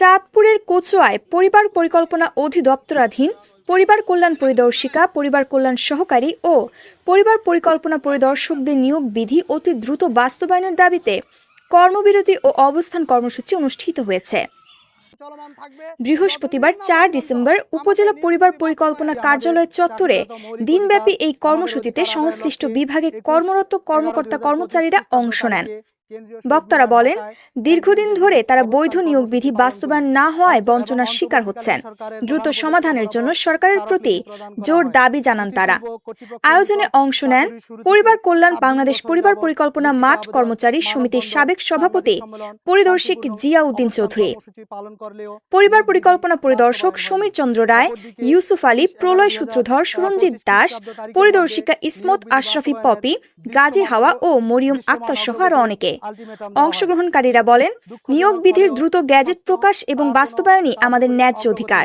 চাঁদপুরের কোচোয়ায় পরিবার পরিকল্পনা অধিদপ্তরাধীন পরিবার কল্যাণ পরিদর্শিকা পরিবার কল্যাণ সহকারী ও পরিবার পরিকল্পনা পরিদর্শকদের নিয়োগ বিধি অতি দ্রুত বাস্তবায়নের দাবিতে কর্মবিরতি ও অবস্থান কর্মসূচি অনুষ্ঠিত হয়েছে। বৃহস্পতিবার চার ডিসেম্বর উপজেলা পরিবার পরিকল্পনা কার্যালয় চত্বরে দিনব্যাপী এই কর্মসূচিতে সংশ্লিষ্ট বিভাগে কর্মরত কর্মকর্তা কর্মচারীরা অংশ নেন। বক্তারা বলেন দীর্ঘদিন ধরে তারা বৈধ নিয়োগ বিধি বাস্তবায়ন না হওয়ায় বঞ্চনার শিকার হচ্ছেন। দ্রুত সমাধানের জন্য সরকারের প্রতি জোর দাবি জানান তারা। আয়োজনে অংশ নেন পরিবার কল্যাণ বাংলাদেশ পরিবার পরিকল্পনা মাঠ কর্মচারী সমিতির সাবেক সভাপতি পরিদর্শক জিয়া উদ্দিন চৌধুরী। পরিবার পরিকল্পনা পরিদর্শক সমীর চন্দ্র রায় ইউসুফ আলী প্রলয় সূত্রধর সুরঞ্জিত দাস পরিদর্শিকা ইসমত আশরাফি পপি গাজী হাওয়া ও মরিয়ম আক্তার সহ আরও অনেকে অংশগ্রহণকারীরা বলেন নিয়োগ বিধির দ্রুত গ্যাজেট প্রকাশ এবং বাস্তবায়নই আমাদের ন্যায্য অধিকার।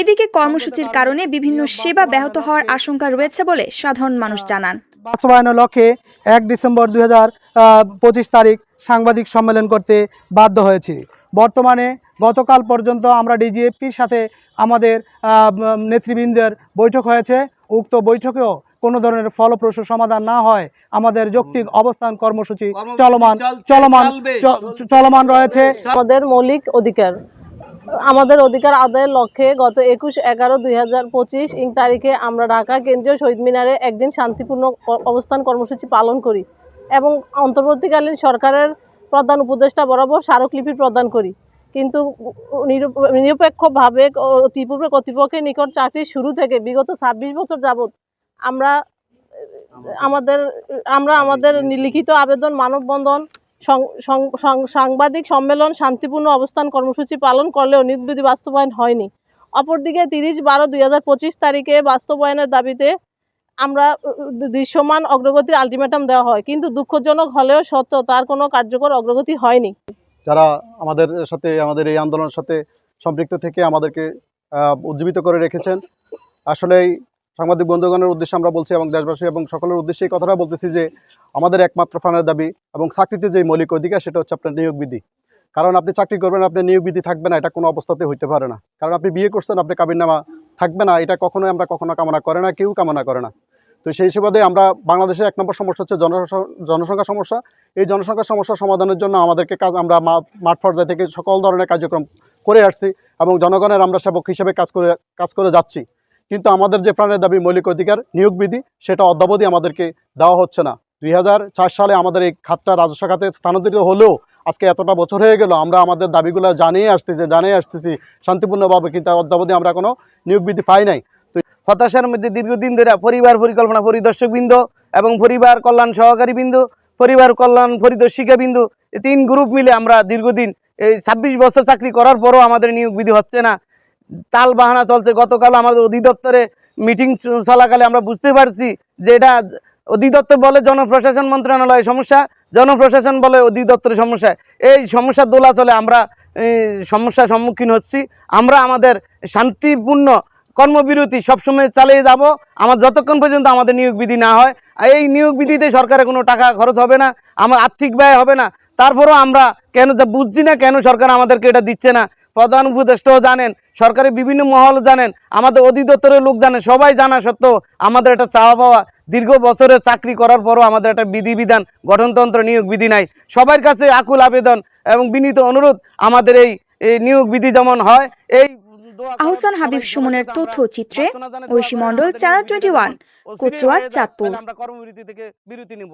এদিকে কর্মসূচির কারণে বিভিন্ন সেবা ব্যাহত হওয়ার আশঙ্কা রয়েছে বলে সাধারণ মানুষ জানান। বাস্তবায়নের লক্ষ্যে এক ডিসেম্বর দুই হাজার পঁচিশ তারিখ সাংবাদিক সম্মেলন করতে বাধ্য হয়েছি। বর্তমানে গতকাল পর্যন্ত আমরা ডিজিএফপির সাথে আমাদের নেতৃবৃন্দের বৈঠক হয়েছে। উক্ত বৈঠকেও কোনো ধরনের ফলপ্রসূ সমাধান না হয় আমাদের যৌক্তিক অবস্থান কর্মসূচি চলমান চলমান চলমান রয়েছে। আমাদের মৌলিক অধিকার। আমাদের অধিকার আদায়ের লক্ষ্যে গত একুশ এগারো দুই হাজার পঁচিশ ইং তারিখে আমরা ঢাকা কেন্দ্রীয় শহীদ মিনারে একদিন শান্তিপূর্ণ অবস্থান কর্মসূচি পালন করি এবং অন্তর্বর্তীকালীন সরকারের প্রধান উপদেষ্টা বরাবর স্মারকলিপি প্রদান করি। কিন্তু নিরপ- নিরপেক্ষভাবে ত্রিপুরা কর্তৃপক্ষের নিকট চাকরি শুরু থেকে বিগত ছাব্বিশ বছর যাবৎ আমরা আমাদের আমরা আমাদের লিখিত আবেদন মানববন্ধন সাংবাদিক সম্মেলন শান্তিপূর্ণ অবস্থান কর্মসূচি পালন করলেও নিয়োগবিধি বাস্তবায়ন হয়নি। অপরদিকে তিরিশ বারো দুই হাজার পঁচিশ তারিখে বাস্তবায়নের দাবিতে আমরা দৃশ্যমান অগ্রগতির আলটিমেটাম দেওয়া হয়। কিন্তু দুঃখজনক হলেও সত্য তার কোনো কার্যকর অগ্রগতি হয়নি। যারা আমাদের সাথে আমাদের এই আন্দোলনের সাথে সম্পৃক্ত থেকে আমাদেরকে উজ্জীবিত করে রেখেছেন আসলেই সাংবাদিক বন্ধুগণের উদ্দেশ্যে আমরা বলছি এবং দেশবাসী এবং সকলের উদ্দেশ্যে এই কথাটা বলতেছি যে আমাদের একমাত্র প্রাণের দাবি এবং চাকরিতে যে মৌলিক অধিকার, সেটা হচ্ছে আপনার নিয়োগ বিধি। কারণ আপনি চাকরি করবেন, আপনি নিয়োগ বিধি থাকবে না, এটা কোনো অবস্থাতে হইতে পারে না। কারণ আপনি বিয়ে করছেন, আপনি কাবিননামা থাকবে না, এটা কখনোই আমরা কখনো কামনা করে না, কেউ কামনা করে না। তো সেই হিসেবে আমরা বাংলাদেশের এক নম্বর সমস্যা হচ্ছে জনস- জনসংখ্যা সমস্যা। এই জনসংখ্যা সমস্যা সমাধানের জন্য আমাদেরকে কাজ, আমরা মাঠ পর্যায় থেকে সকল ধরনের কার্যক্রম করে আসছি এবং জনগণের আমরা সেবক হিসেবে কাজ করে কাজ করে যাচ্ছি। কিন্তু আমাদের যে প্রাণের দাবি মৌলিক অধিকার, নিয়োগ বিধি, সেটা অদ্যাবধি আমাদেরকে দেওয়া হচ্ছে না। দুই হাজার চার সালে আমাদের এই খাতটা রাজস্ব খাতে স্থানান্তরিত হলেও আজকে এতটা বছর হয়ে গেল, আমরা আমাদের দাবিগুলো জানিয়ে আসতেছি জানিয়ে আসতেছি। শান্তিপূর্ণভাবে কিন্তু অদ্যাবধি আমরা কোনো নিয়োগ বিধি পাই নাই। হতাশার মধ্যে দীর্ঘদিন ধরে পরিবার পরিকল্পনা পরিদর্শক বৃন্দ এবং পরিবার কল্যাণ সহকারী বিন্দু, পরিবার কল্যাণ পরিদর্শিকা বিন্দু, এই তিন গ্রুপ মিলে আমরা দীর্ঘদিন এই ছাব্বিশ বছর চাকরি করার পরও আমাদের নিয়োগ বিধি হচ্ছে না। তাল বাহানা চলছে। গতকাল আমাদের অধিদপ্তরে মিটিং চলাকালে আমরা বুঝতে পারছি যে এটা অধিদপ্তর বলে জনপ্রশাসন মন্ত্রণালয় সমস্যা, জনপ্রশাসন বলে অধিদপ্তরের সমস্যা। এই সমস্যা দোলা চলে আমরা সমস্যার সম্মুখীন হচ্ছি। আমরা আমাদের শান্তিপূর্ণ কর্মবিরতি সবসময় চালিয়ে যাব। আমার যতক্ষণ পর্যন্ত আমাদের নিয়োগ বিধি না হয়, এই নিয়োগ বিধিতে সরকারের কোনো টাকা খরচ হবে না, আমার আর্থিক ব্যয় হবে না। তারপরেও আমরা কেন বুঝছি না কেন সরকার আমাদেরকে এটা দিচ্ছে না। প্রধান উপদেষ্টাও জানেন সরকারের বিভিন্ন মহল জানেন আমাদের অধিদপ্তরের লোক জানেন সবাই জানা সত্ত্বেও আমাদের একটা চাওয়া পাওয়া দীর্ঘ বছরের চাকরি করার পরও আমাদের একটা বিধিবিধান গঠনতন্ত্র নিয়োগ বিধি নাই। সবার কাছে আকুল আবেদন এবং বিনীত অনুরোধ আমাদের এই নিয়োগ বিধি যেমন হয় এই আহসান হাবিব সুমনের তথ্যচিত্রে ঐশী মণ্ডল, চ্যানেল বিধি 21, কোচুয়া, চাঁদপুর। আমরা কর্মবিরতি থেকে বিরতি নেব।